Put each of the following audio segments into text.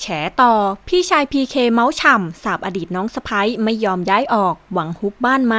แฉต่อ พี่ชายพีเคเมาส์ฉ่ำสาบอดีตน้องสะพ้ยไม่ยอมย้ายออก หวังฮุบบ้านไหม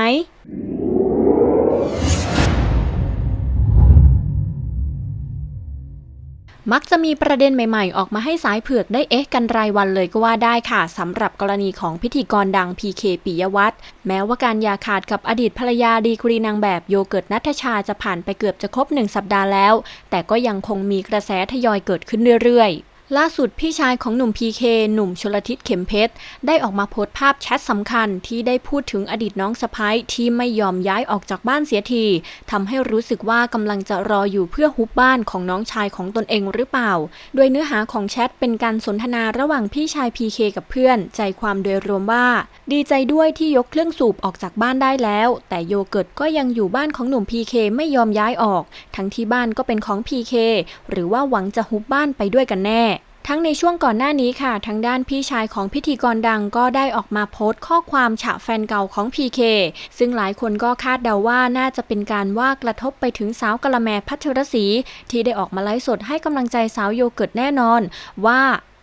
มักจะมีประเด็นใหม่ๆ ออกมาให้สายเผือกได้เอ๊ะกันรายวันเลยก็ว่าได้ค่ะสำหรับกรณีของพิธีกรดังพีเคปิยวัฒน์แม้ว่าการย่าขาดกับอดีตภรรยาดีกรีนางแบบโยเกิร์ตนัทชาจะผ่านไปเกือบจะครบหนึ่งสัปดาห์แล้ว แต่ก็ยังคงมีกระแสทยอยเกิดขึ้นเรื่อยๆ ล่าสุดพี่ชายของหนุ่มพีเคหนุ่มชลทิศเข็มเพชร ได้ออกมาโพสต์ภาพแชทสำคัญที่ได้พูดถึงอดีตน้องสะพ้ยที่ไม่ยอมย้ายออกจากบ้านเสียทีทำให้รู้สึกว่ากำลังจะรออยู่เพื่อฮุบบ้านของน้องชายของตนเองหรือเปล่า โดยเนื้อหาของแชทเป็นการสนทนาระหว่างพี่ชายพีเคกับเพื่อน ใจความโดยรวมว่า ดีใจด้วยที่ยกเครื่องสูบออกจากบ้านได้แล้ว แต่โยเกิร์ตก็ยังอยู่บ้านของหนุ่มพีเคไม่ยอมย้ายออก ทั้งที่บ้านก็เป็นของพีเคหรือว่าหวังจะฮุบบ้านไปด้วยกันแน่ ทั้งในช่วงก่อนหน้านี้ค่ะ ทางด้านพี่ชายของพิธีกรดังก็ได้ออกมาโพสต์ข้อความฉะแฟนเก่าของ PK ซึ่งหลายคนก็คาดเดาว่าน่าจะเป็นการว่ากระทบไปถึงสาวกะละแมพัชรศรีที่ได้ออกมาไลฟ์สดให้กำลังใจสาวโยเกิร์ตแน่นอน ว่า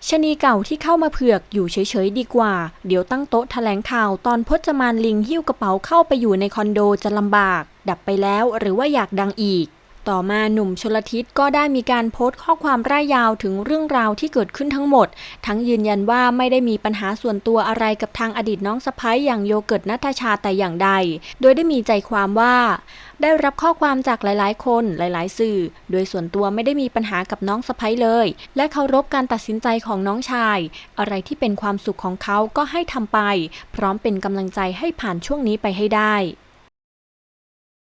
ชนีเก่าที่เข้ามาเผือกอยู่เฉยๆดีกว่า เดี๋ยวตั้งโต๊ะแถลงข่าวตอนพจมานลิงหิ้วกระเป๋าเข้าไปอยู่ในคอนโดจะลำบาก ดับไปแล้วหรือว่าอยากดังอีก ต่อมาหนุ่มชลทิศก็ได้มีการโพสต์ข้อความร่ายยาวถึงเรื่องราวที่เกิดขึ้นทั้งหมด ทั้งยืนยันว่าไม่ได้มีปัญหาส่วนตัวอะไรกับทางอดีตน้องสะพ้ยอย่างโยเกิร์ตนัทชาแต่อย่างใด โดยได้มีใจความว่า ได้รับข้อความจากหลาย ๆ คนหลาย ๆ สื่อ โดยส่วนตัวไม่ได้มีปัญหากับน้องสะพ้ยเลย และเคารพการตัดสินใจของน้องชาย อะไรที่เป็นความสุขของเขาก็ให้ทำไป พร้อมเป็นกำลังใจให้ผ่านช่วงนี้ไปให้ได้